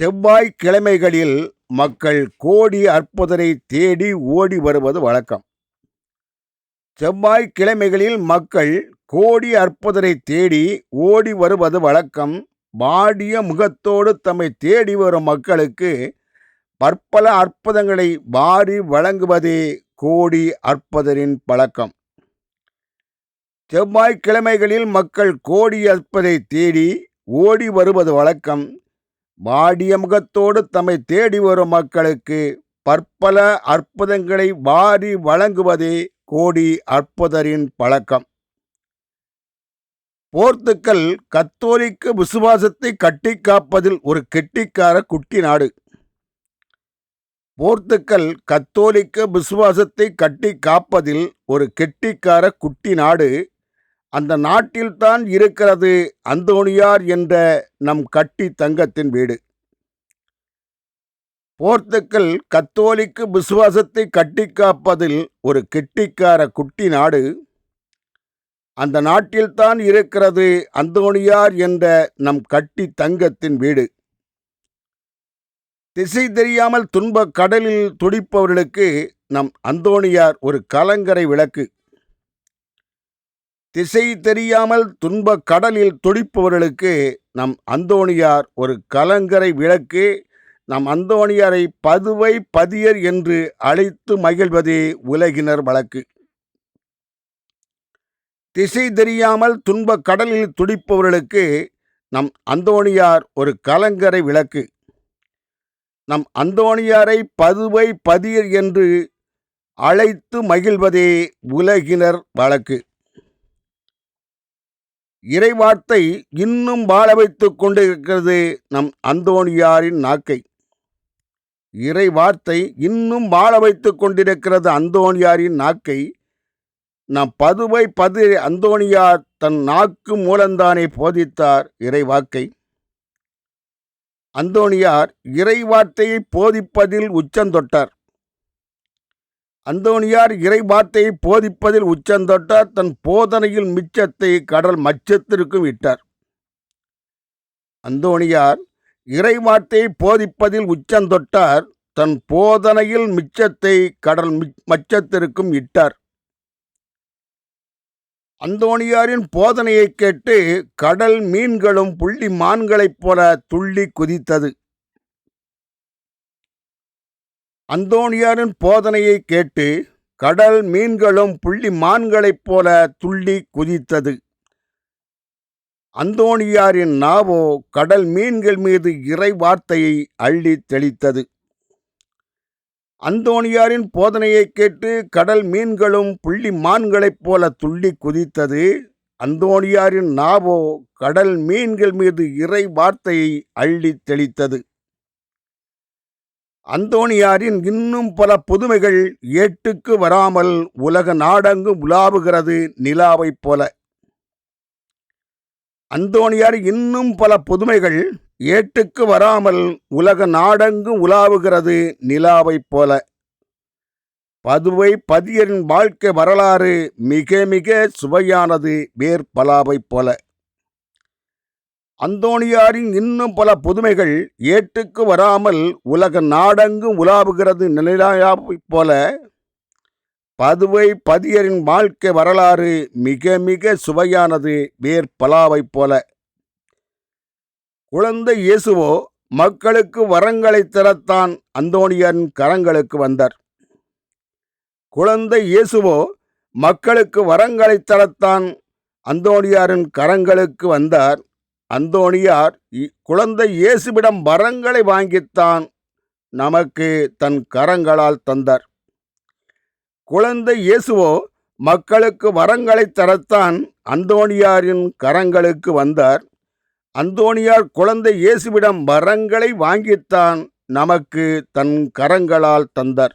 செவ்வாய்க்கிழமைகளில் மக்கள் கோடி அற்புதரை தேடி ஓடி வருவது வழக்கம். செவ்வாய்க்கிழமைகளில் மக்கள் கோடி அற்புதரை தேடி ஓடி வருவது வழக்கம். வாடிய முகத்தோடு தம்மை தேடி வரும் மக்களுக்கு பற்பல அற்புதங்களை வாரி வழங்குவதே கோடி அற்புதரின் பழக்கம். செவ்வாய்க்கிழமைகளில் மக்கள் கோடி அற்பதை தேடி ஓடி வருவது வழக்கம். வாடிய முகத்தோடு தம்மை தேடி வரும் மக்களுக்கு பற்பல அற்புதங்களை வாரி வழங்குவதே கோடி அற்புதரின் பழக்கம். போர்த்துக்கல் கத்தோலிக்க விசுவாசத்தை கட்டி காப்பதில் ஒரு கெட்டிக்கார குட்டி நாடு. போர்த்துக்கல் கத்தோலிக்க விசுவாசத்தை கட்டி காப்பதில் ஒரு கெட்டிக்கார குட்டி நாடு அந்த நாட்டில்தான் இருக்கிறது அந்தோணியார் என்ற நம் கட்டி தங்கத்தின் வீடு. போர்த்துக்கல் கத்தோலிக்கு விசுவாசத்தை கட்டி காப்பதில் ஒரு கெட்டிக்கார குட்டி நாடு. அந்த நாட்டில்தான் இருக்கிறது அந்தோணியார் என்ற நம் கட்டி தங்கத்தின் வீடு. திசை தெரியாமல் துன்ப கடலில் துடிப்பவர்களுக்கு நம் அந்தோணியார் ஒரு கலங்கரை விளக்கு. திசை தெரியாமல் துன்ப கடலில் துடிப்பவர்களுக்கு நம் அந்தோணியார் ஒரு கலங்கரை விளக்கு. நம் அந்தோணியாரை பதுவை பதியர் என்று அழைத்து மகிழ்வதே உலகினர் வழக்கு. திசை தெரியாமல் துன்ப கடலில் துடிப்பவர்களுக்கு நம் அந்தோணியார் ஒரு கலங்கரை விளக்கு. நம் அந்தோணியாரை பதுவை பதியர் என்று அழைத்து மகிழ்வதே உலகினர் வழக்கு. இறைவார்த்தை இன்னும் வாழ வைத்துக் கொண்டிருக்கிறது நம் அந்தோணியாரின் நாக்கை. இறை வார்த்தை இன்னும் வாழ வைத்துக் கொண்டிருக்கிறது அந்தோணியாரின் நாக்கை. நம் பதுவை பது அந்தோணியார் தன் நாக்கு மூலந்தானே போதித்தார் இறைவாக்கை. அந்தோணியார் இறைவார்த்தையை போதிப்பதில் உச்சந்தொட்டார் அந்தோனியார் இறை வார்த்தையை போதிப்பதில் உச்சந்தொட்டார் தன் போதனையில் மிச்சத்தை கடல் மச்சத்திற்கும் விட்டார் அந்தோணியார் இறை வார்த்தையை போதிப்பதில் உச்சந்தொட்டார் தன் போதனையில் மிச்சத்தை கடல் மச்சத்திற்கும் இட்டார். அந்தோணியாரின் போதனையை கேட்டு கடல் மீன்களும் புள்ளி மான்களைப் போல துள்ளி குதித்தது. அந்தோணியாரின் போதனையை கேட்டு கடல் மீன்களும் புள்ளி மான்களைப் போல துள்ளி குதித்தது. அந்தோணியாரின் நாவோ கடல் மீன்கள் மீது இறை வார்த்தையை அள்ளி தெளித்தது. அந்தோணியாரின் போதனையை கேட்டு கடல் மீன்களும் புள்ளி மான்களைப் போல துள்ளி குதித்தது. அந்தோணியாரின் நாவோ கடல் மீன்கள் மீது இறை வார்த்தையை அள்ளி தெளித்தது. அந்தோணியாரின் இன்னும் பல புதுமைகள் ஏட்டுக்கு வராமல் உலக நாடங்கு உலாவுகிறது நிலாவைப் போல. அந்தோணியார் இன்னும் பல புதுமைகள் ஏட்டுக்கு வராமல் உலக நாடங்கு உலாவுகிறது நிலாவைப் போல. பதுவை பதியரின் வாழ்க்கை வரலாறு மிக மிக சுவையானது வேர்பலாவைப் போல. அந்தோணியாரின் இன்னும் பல புதுமைகள் ஏட்டுக்கு வராமல் உலக நாடெங்கும் உலாவுகிறது நிலையாவைப் போல பதுவை பதியரின் வாழ்க்கை வரலாறு மிக மிக சுவையானது வேர்பலாவைப் போல. குழந்தை இயேசுவோ மக்களுக்கு வரங்களை தரத்தான் அந்தோணியரின் கரங்களுக்கு வந்தார். குழந்தை இயேசுவோ மக்களுக்கு வரங்களை தரத்தான் அந்தோணியாரின் கரங்களுக்கு வந்தார். அந்தோணியார் குழந்தை இயேசுவிடம் வரங்களை வாங்கித்தான் நமக்கு தன் கரங்களால் தந்தார். குழந்தை இயேசுவோ மக்களுக்கு வரங்களை தரத்தான் அந்தோணியாரின் கரங்களுக்கு வந்தார். அந்தோணியார் குழந்தை இயேசுவிடம் வரங்களை வாங்கித்தான் நமக்கு தன் கரங்களால் தந்தார்.